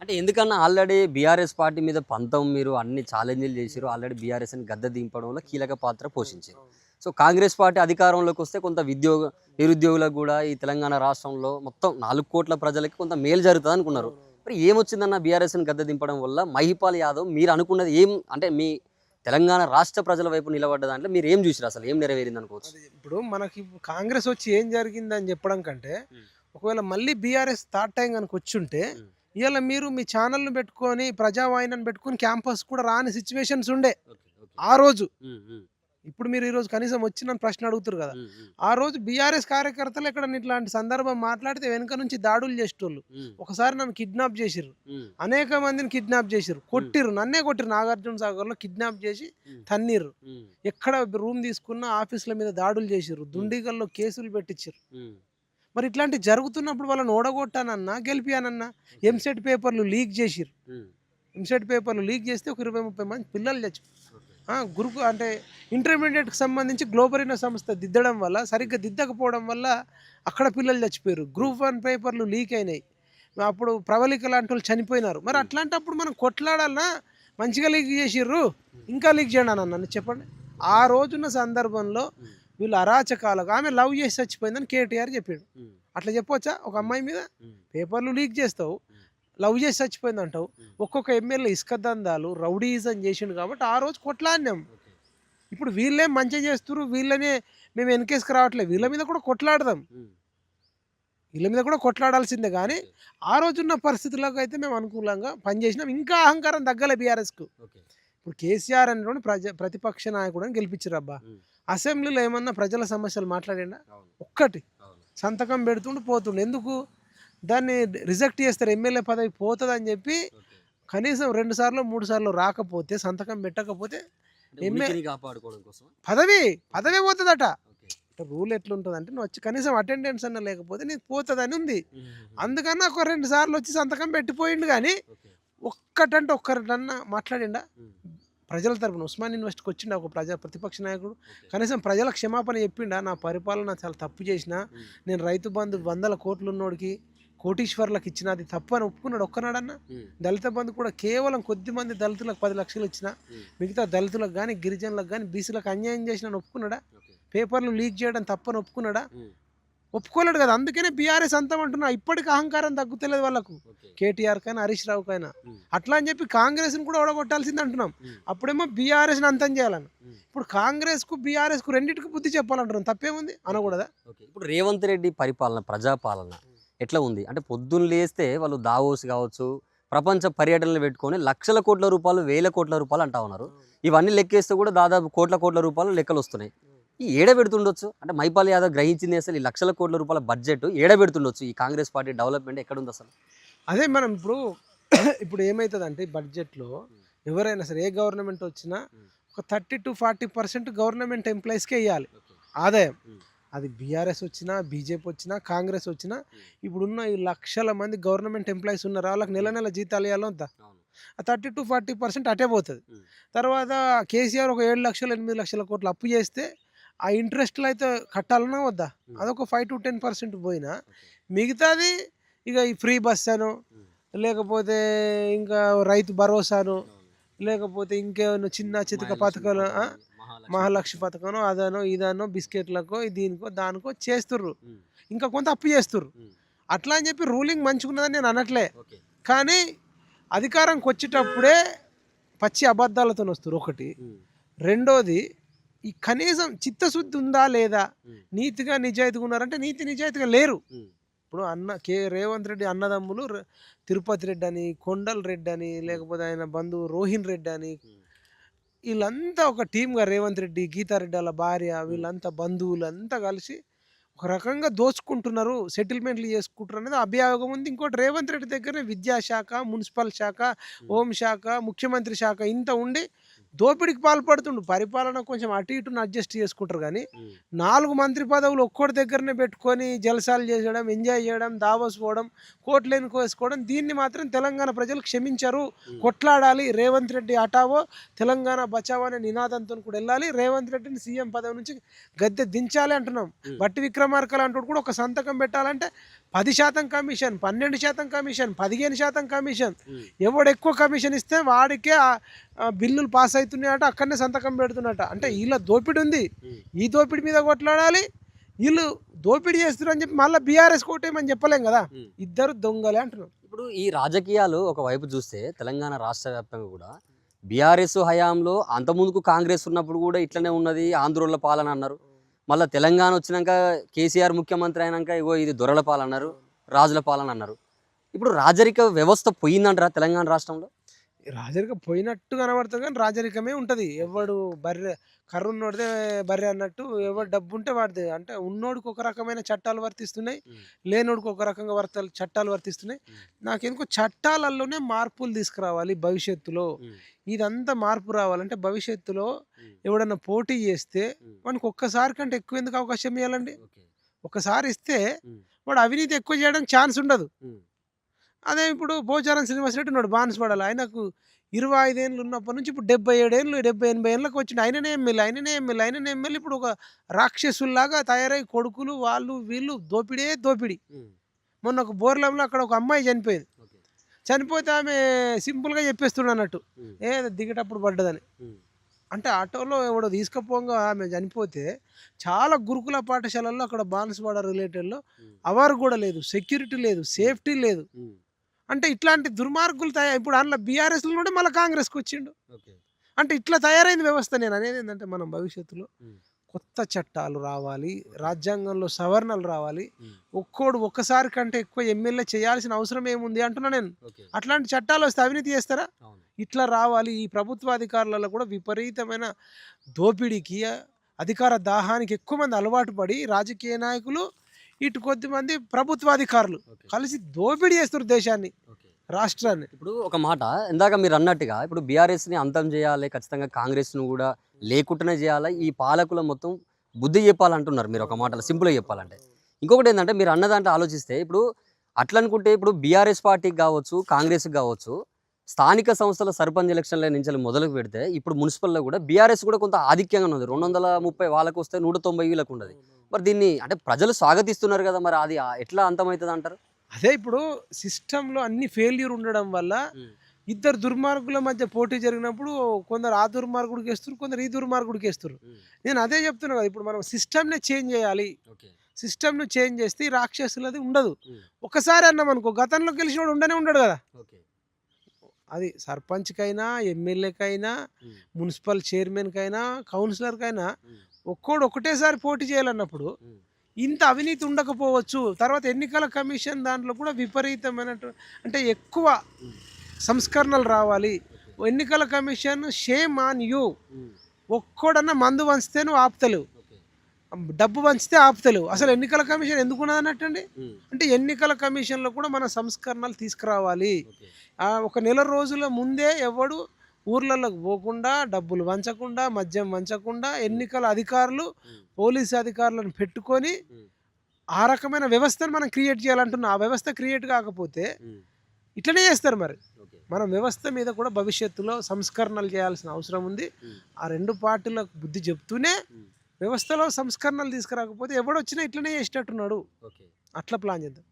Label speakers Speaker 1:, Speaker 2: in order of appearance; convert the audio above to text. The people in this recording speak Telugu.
Speaker 1: అంటే ఎందుకన్నా ఆల్రెడీ బీఆర్ఎస్ పార్టీ మీద పంతం మీరు అన్ని ఛాలెంజ్లు చేశారు ఆల్రెడీ బీఆర్ఎస్ అని గద్దె దింపడంలో కీలక పాత్ర పోషించారు సో కాంగ్రెస్ పార్టీ అధికారంలోకి వస్తే కొంత విద్యోగ నిరుద్యోగులకు కూడా ఈ తెలంగాణ రాష్ట్రంలో మొత్తం నాలుగు కోట్ల ప్రజలకి కొంత మేలు జరుగుతుంది అనుకున్నారు మరి ఏమొచ్చిందన్న బీఆర్ఎస్ని గద్దె దింపడం వల్ల మహిపాల్ యాదవ్ మీరు అనుకున్నది ఏం అంటే మీ తెలంగాణ రాష్ట్ర ప్రజల వైపు నిలబడ్డ దాంట్లో మీరు ఏం చూసారు అసలు ఏం నెరవేరింది అనుకోవచ్చు
Speaker 2: ఇప్పుడు మనకి కాంగ్రెస్ వచ్చి ఏం జరిగిందని చెప్పడం కంటే. ఒకవేళ మళ్ళీ బీఆర్ఎస్ థర్డ్ టైం కనుక వచ్చి ఉంటే. ఇవాళ మీరు మీ ఛానల్ని పెట్టుకొని ప్రజావాహిని పెట్టుకొని క్యాంపస్ కూడా రాని సిచ్యువేషన్స్ ఉండే. ఆ రోజు. ఇప్పుడు మీరు ఈ రోజు కనీసం వచ్చి నన్ను ప్రశ్న అడుగుతారు కదా. ఆ రోజు బీఆర్ఎస్ కార్యకర్తలు ఎక్కడ ఇట్లాంటి సందర్భం మాట్లాడితే వెనుక నుంచి దాడులు చేసేటోళ్ళు. ఒకసారి నన్ను కిడ్నాప్ చేసిర్రు. అనేక మందిని కిడ్నాప్ చేసిర్రు. కొట్టిర్రు. నన్నే కొట్టిర్రు. నాగార్జున సాగర్లో కిడ్నాప్ చేసి తన్నీర్రు. ఎక్కడ రూమ్ తీసుకున్న ఆఫీసుల మీద దాడులు చేసిర్రు. దుండిగల్లో కేసులు పెట్టించారు మరి ఇట్లాంటి జరుగుతున్నప్పుడు వాళ్ళని ఓడగొట్టానన్నా గెలిపియానన్నా ఎంసెట్ పేపర్లు లీక్ చేసిర్రు. ఎంసెట్ పేపర్లు లీక్ చేస్తే ఒక ఇరవై ముప్పై మంది పిల్లలు చచ్చి గురుకు అంటే ఇంటర్మీడియట్కి సంబంధించి గ్లోబరిన సంస్థ దిద్దడం వల్ల సరిగ్గా దిద్దకపోవడం వల్ల అక్కడ పిల్లలు చచ్చిపోయారు గ్రూప్ వన్ పేపర్లు లీక్ అయినాయి. అప్పుడు ప్రవళిక లాంటి వాళ్ళు చనిపోయినారు. మరి అట్లాంటప్పుడు మనం కొట్లాడాలన్నా మంచిగా లీక్ చేసిర్రు. ఇంకా లీక్ చేయండి అని నన్ను చెప్పండి. ఆ రోజున్న సందర్భంలో వీళ్ళు అరాచకాలకు ఆమె లవ్ చేసి చచ్చిపోయిందని కేటీఆర్ చెప్పాడు. అట్లా చెప్పొచ్చా? ఒక అమ్మాయి మీద పేపర్లు లీక్ చేస్తావు. లవ్ చేసి చచ్చిపోయింది అంటావు ఒక్కొక్క ఎమ్మెల్యే ఇసుక దందాలు రౌడీజం చేసిండు కాబట్టి ఆ రోజు కొట్లాడినాం. ఇప్పుడు వీళ్ళేం మంచిగా చేస్తున్నారు వీళ్ళనే మేము వెనకేసుకు రావట్లేదు. వీళ్ళ మీద కూడా కొట్లాడదాం. వీళ్ళ మీద కూడా కొట్లాడాల్సిందే కానీ ఆ రోజున్న పరిస్థితులకు అయితే మేము అనుకూలంగా పనిచేసినాం. ఇంకా అహంకారం తగ్గలే బీఆర్ఎస్కు. ఇప్పుడు కేసీఆర్ అనేటువంటి ప్రజ ప్రతిపక్ష నాయకుడు అని గెలిపించారు అబ్బా. అసెంబ్లీలో ఏమన్నా ప్రజల సమస్యలు మాట్లాడిండా? ఒక్కటి. సంతకం పెడుతుండు పోతుండు. ఎందుకు? దాన్ని రిజెక్ట్ చేస్తారు ఎమ్మెల్యే పదవి పోతుంది అని చెప్పి కనీసం రెండు సార్లు మూడు సార్లు రాకపోతే సంతకం పెట్టకపోతే ఎమ్మె-
Speaker 1: కాపాడుకోవడం కోసం
Speaker 2: పదవి పదవే పోతుందట. రూల్ ఎట్లుంటుంది అంటే నువ్వు వచ్చి కనీసం అటెండెన్స్ అన్న లేకపోతే నీకు పోతుందని ఉంది. అందుకని ఒక రెండు సార్లు వచ్చి సంతకం పెట్టిపోయిండు కానీ ఒక్కటంటే ఒక్కరన్నా మాట్లాడిండా? ప్రజల తరపున ఉస్మాన్ యూనివర్సిటీకి వచ్చిండ ఒక ప్రజా ప్రతిపక్ష నాయకుడు. కనీసం ప్రజల క్షమాపణ చెప్పిండా నా పరిపాలన చాలా తప్పు చేసిన నేను రైతు బంధు వందల కోట్లు ఉన్నోడికి కోటీశ్వర్లకు ఇచ్చిన అది తప్పు అని ఒప్పుకున్నాడు ఒక్కనాడన్న. దళిత బంధు కూడా కేవలం కొద్ది మంది దళితులకు పది లక్షలు ఇచ్చిన మిగతా దళితులకు కానీ గిరిజనులకు కానీ బీసీలకు అన్యాయం చేసిన ఒప్పుకున్నాడా? పేపర్లు లీక్ చేయడం తప్పని ఒప్పుకున్నాడా? ఒప్పుకోలేడు కదా. అందుకనే బీఆర్ఎస్ అంతం అంటున్నా. ఇప్పటికి అహంకారం తగ్గుతలేదు వాళ్ళకు. కేటీఆర్ కైనా హరీష్ రావు కైనా అట్లా అని చెప్పి కాంగ్రెస్ని కూడా ఓడగొట్టాల్సింది అంటున్నాం. అప్పుడేమో బీఆర్ఎస్ని అంతం చేయాలని. ఇప్పుడు కాంగ్రెస్కు బీఆర్ఎస్కు రెండింటికి బుద్ధి చెప్పాలంటున్నాం. తప్పేముంది? అనకూడదా?
Speaker 1: ఇప్పుడు రేవంత్ రెడ్డి పరిపాలన ప్రజాపాలన ఎట్లా ఉంది? అంటే పొద్దున్న లేస్తే వాళ్ళు దావోస్ కావచ్చు ప్రపంచ పర్యటనలు పెట్టుకొని లక్షల కోట్ల రూపాయలు వేల కోట్ల రూపాయలు అంటా ఉన్నారు. ఇవన్నీ లెక్కేస్తే కూడా దాదాపు కోట్ల కోట్ల రూపాయలు లెక్కలు వస్తున్నాయి ఈ ఏడ పెడుతుండొచ్చు అంటే మైపాల్ యాదవ్ గ్రహించింది అసలు ఈ లక్షల కోట్ల రూపాయల బడ్జెట్ ఏడ పెడుతుండొచ్చు ఈ కాంగ్రెస్ పార్టీ డెవలప్మెంట్ ఎక్కడ ఉంది అసలు?
Speaker 2: అదే మనం ఇప్పుడు ఇప్పుడు ఏమవుతుందంటే బడ్జెట్లో ఎవరైనా సరే ఏ గవర్నమెంట్ వచ్చినా ఒక thirty to forty percent government ఎంప్లాయీస్కే ఇవ్వాలి ఆదాయం. అది బీఆర్ఎస్ వచ్చినా బీజేపీ వచ్చినా కాంగ్రెస్ వచ్చినా ఇప్పుడున్న ఈ లక్షల మంది గవర్నమెంట్ ఎంప్లాయీస్ ఉన్నారు? వాళ్ళకి నెల నెల జీతాలు ఇవ్వాలో ఆ థర్టీ టు ఫార్టీ పర్సెంట్ అటే పోతుంది.
Speaker 1: Hmm.
Speaker 2: తర్వాత కేసీఆర్ ఒక ఏడు లక్షలు ఎనిమిది లక్షల కోట్లు అప్పు చేస్తే ఆ ఇంట్రెస్ట్లు అయితే కట్టాలన్నా వద్దా. అదొక ఫైవ్ టు టెన్ పర్సెంట్ పోయినా. మిగతాది ఇక ఈ ఫ్రీ బస్ అను లేకపోతే ఇంకా రైతు భరోసాను లేకపోతే ఇంకేమైనా చిన్న చితక పథకాలు? మహాలక్ష్మి పథకం అదనో ఇదనో బిస్కెట్లకో దీనికో దానికో చేస్తుర్రు. ఇంకా కొంత అప్పు చేస్తుర్రు. అట్లా అని చెప్పి రూలింగ్ మంచుకున్నదని నేను అనట్లే. కానీ అధికారంకి వచ్చేటప్పుడే పచ్చి అబద్ధాలతో వస్తారు ఒకటి రెండోది ఈ కనీసం చిత్తశుద్ధి ఉందా లేదా? నీతిగా నిజాయితీగా ఉన్నారంటే నీతి నిజాయితీగా లేరు. ఇప్పుడు అన్న కే రేవంత్ రెడ్డి అన్నదమ్ములు తిరుపతి రెడ్డి అని కొండల్ రెడ్డి అని లేకపోతే ఆయన బంధువు రోహిన్ రెడ్డి అని వీళ్ళంతా ఒక టీమ్గా రేవంత్ రెడ్డి గీతారెడ్డి వాళ్ళ భార్య వీళ్ళంతా బంధువులు అంతా కలిసి ఒక రకంగా దోచుకుంటున్నారు. సెటిల్మెంట్లు చేసుకుంటున్నారు అనేది అభియోగం ఉంది. ఇంకోటి రేవంత్ రెడ్డి దగ్గరనే విద్యాశాఖ మున్సిపల్ శాఖ హోంశాఖ ముఖ్యమంత్రి శాఖ ఇంత ఉండి దోపిడీకి పాల్పడుతుండు. పరిపాలన కొంచెం అటు ఇటును అడ్జస్ట్ చేసుకుంటారు కానీ నాలుగు మంత్రి పదవులు ఒక్కడి దగ్గరనే పెట్టుకొని జలసాలు చేసడం ఎంజాయ్ చేయడం దావోస్ పోవడం కోట్లేని కోసుకోవడం దీన్ని మాత్రం తెలంగాణ ప్రజలు క్షమించరు. కొట్లాడాలి. రేవంత్ రెడ్డి అటావో తెలంగాణ బచావో అనే నినాదంతో కూడా వెళ్ళాలి. రేవంత్ రెడ్డిని సీఎం పదవి నుంచి గద్దె దించాలి అంటున్నాం. బట్టి విక్రమార్క లాంటి కూడా ఒక సంతకం పెట్టాలంటే పది శాతం కమిషన్ పన్నెండు శాతం కమిషన్ పదిహేను శాతం కమిషన్. ఎవడు ఎక్కువ కమిషన్ ఇస్తే వాడికే బిల్లులు పాస్ అవుతున్నాయట అక్కడనే సంతకం పెడుతున్నట అంటే వీళ్ళ దోపిడి ఉంది. ఈ దోపిడి మీద కొట్లాడాలి. వీళ్ళు దోపిడీ చేస్తున్నారు అని చెప్పి మళ్ళీ బీఆర్ఎస్ కోటేమని చెప్పలేం కదా. ఇద్దరు దొంగలే అంటున్నాం
Speaker 1: ఇప్పుడు ఈ రాజకీయాలు ఒకవైపు చూస్తే తెలంగాణ రాష్ట్ర వ్యాప్తంగా కూడా బీఆర్ఎస్ హయాంలో అంతకుముందుకు కాంగ్రెస్ ఉన్నప్పుడు కూడా ఇట్లనే ఉన్నది ఆంధ్రోళ్ళ పాలన అన్నారు. మళ్ళీ తెలంగాణ వచ్చినాక కేసీఆర్ ముఖ్యమంత్రి అయినాక ఇగో ఇది దొరల పాలన అన్నారు రాజుల పాలన అన్నారు. ఇప్పుడు రాజరిక వ్యవస్థ పోయిందంటారా తెలంగాణ రాష్ట్రంలో?
Speaker 2: రాజరికం పోయినట్టు కనబడుతుంది కానీ రాజరికమే ఉంటుంది. ఎవడు బర్రె కర్ర ఉన్నోడితే బర్రె అన్నట్టు ఎవడు డబ్బు ఉంటే వాడిది. అంటే ఉన్నోడికి ఒక రకమైన చట్టాలు వర్తిస్తున్నాయి లేనోడికి ఒక రకంగా వర్త చట్టాలు వర్తిస్తున్నాయి. నాకెందుకో చట్టాలలోనే మార్పులు తీసుకురావాలి భవిష్యత్తులో. ఇదంతా మార్పు రావాలంటే భవిష్యత్తులో ఎవడన్నా పోటీ చేస్తే వానికి ఒక్కసారి కంటే ఎక్కువ ఎందుకు అవకాశం ఇవ్వాలండి ఒక్కసారి ఇస్తే వాడు అవినీతి ఎక్కువ చేయడానికి ఛాన్స్ ఉండదు. అదే ఇప్పుడు పోచారం శ్రీనివాస్ రెడ్డి ఉన్నాడు బాన్స్వాడలో ఆయనకు ఇరవై ఐదేళ్ళు ఉన్నప్పటి నుంచి ఇప్పుడు డెబ్బై ఏడేళ్ళు డెబ్బై ఎనభై ఏళ్ళకి వచ్చిండు. ఆయననే ఎమ్మెల్యే ఆయననే ఎమ్మెల్యే ఆయననే ఎమ్మెల్యే. ఇప్పుడు ఒక రాక్షసుల్లాగా తయారై కొడుకులు వాళ్ళు వీళ్ళు దోపిడే దోపిడి. మొన్న ఒక బోర్లంలో అక్కడ ఒక అమ్మాయి చనిపోయింది. చనిపోతే ఆమె సింపుల్గా చెప్పేస్తున్నాడు అన్నట్టు. ఏ దిగేటప్పుడు పడ్డదని. అంటే ఆటోలో ఎవడో తీసుకుపోగా ఆమె చనిపోతే చాలా గురుకుల పాఠశాలల్లో అక్కడ బాన్స్వాడ రిలేటెడ్లో అవర్ కూడా లేదు సెక్యూరిటీ లేదు సేఫ్టీ లేదు. అంటే ఇట్లాంటి దుర్మార్గులు తయారు ఇప్పుడు అందులో బీఆర్ఎస్లో నుండి మళ్ళీ కాంగ్రెస్కి వచ్చిండు అంటే ఇట్లా తయారైంది వ్యవస్థ నేను అనేది ఏంటంటే మనం భవిష్యత్తులో కొత్త చట్టాలు రావాలి రాజ్యాంగంలో సవరణలు రావాలి. ఒక్కోడు ఒక్కసారి కంటే ఎక్కువ ఎమ్మెల్యే చేయాల్సిన అవసరం ఏముంది అంటున్నా నేను. అట్లాంటి చట్టాలు వస్తే అవినీతి చేస్తారా? ఇట్లా రావాలి ఈ ప్రభుత్వ అధికారులలో కూడా విపరీతమైన దోపిడీకి అధికార దాహానికి ఎక్కువ మంది అలవాటు పడి రాజకీయ నాయకులు ఇటు కొద్దిమంది ప్రభుత్వ అధికారులు కలిసి దోపిడీ చేస్తారు దేశాన్ని రాష్ట్రాన్ని.
Speaker 1: ఇప్పుడు ఒక మాట ఇందాక మీరు అన్నట్టుగా ఇప్పుడు బీఆర్ఎస్ని అంతం చేయాలి ఖచ్చితంగా కాంగ్రెస్ను కూడా లేకుండానే చేయాలి ఈ పాలకుల మొత్తం బుద్ధి చెప్పాలంటున్నారు మీరు ఒక మాటలో సింపుల్గా చెప్పాలంటే. ఇంకొకటి ఏంటంటే మీరు అన్నదాంట్లో ఆలోచిస్తే ఇప్పుడు అట్లా అనుకుంటే ఇప్పుడు బీఆర్ఎస్ పార్టీకి కావచ్చు కాంగ్రెస్కి కావచ్చు స్థానిక సంస్థల సర్పంచ్ ఎలక్షన్ల నుంచి మొదలు పెడితే ఇప్పుడు మున్సిపల్లో కూడా బీఆర్ఎస్ కూడా కొంత ఆధిక్యంగా ఉంది. రెండు వందల ముప్పై వాళ్ళకు వస్తే నూట తొంభై వీళ్ళకు ఉండదు. మరి దీన్ని అంటే ప్రజలు స్వాగతిస్తున్నారు కదా మరి అది ఎట్లా అంతమవుతుంది అంటారు?
Speaker 2: అదే ఇప్పుడు సిస్టంలో అన్ని ఫెయిల్యూర్ ఉండడం వల్ల ఇద్దరు దుర్మార్గుల మధ్య పోటీ జరిగినప్పుడు కొందరు ఆ దుర్మార్గుడికి వేస్తారు కొందరు ఈ దుర్మార్గుడికి వేస్తారు నేను అదే చెప్తున్నా కదా ఇప్పుడు మనం సిస్టమ్నే చేంజ్ చేయాలి. సిస్టమ్ను చేంజ్ చేస్తే రాక్షసులది ఉండదు. ఒకసారి అన్నాం అనుకో గతంలో గెలిచినోడు ఉండనే ఉండడు కదా. అది సర్పంచ్కైనా ఎమ్మెల్యేకైనా మున్సిపల్ చైర్మన్కైనా కౌన్సిలర్కైనా ఒక్కోడు ఒకటేసారి పోటీ చేయాలన్నప్పుడు ఇంత అవినీతి ఉండకపోవచ్చు. తర్వాత ఎన్నికల కమిషన్ దాంట్లో కూడా విపరీతమైన అంటే ఎక్కువ సంస్కరణలు రావాలి. ఎన్నికల కమిషన్ షేమ్ ఆన్ యూ. ఒక్కోడన్నా మందు వంచితే నువ్వు ఆపుతలేవు డబ్బు వంచితే ఆపుతలేవు. అసలు ఎన్నికల కమిషన్ ఎందుకు ఉన్నది అన్నట్టండి అంటే ఎన్నికల కమిషన్లో కూడా మన సంస్కరణలు తీసుకురావాలి. ఒక నెల రోజుల ముందే ఎవడు ఊర్లలోకి పోకుండా డబ్బులు వంచకుండా మద్యం వంచకుండా ఎన్నికల అధికారులు పోలీసు అధికారులను పెట్టుకొని ఆ రకమైన వ్యవస్థను మనం క్రియేట్ చేయాలంటున్నాం. ఆ వ్యవస్థ క్రియేట్ కాకపోతే ఇట్లనే చేస్తారు మరి. మనం వ్యవస్థ మీద కూడా భవిష్యత్తులో సంస్కరణలు చేయాల్సిన అవసరం ఉంది. ఆ రెండు పార్టీలకు బుద్ధి చెప్తూనే వ్యవస్థలో సంస్కరణలు తీసుకురాకపోతే ఎవడొచ్చినా ఇట్లనే చేసేటట్టున్నాడు. అట్లా ప్లాన్ చేద్దాం.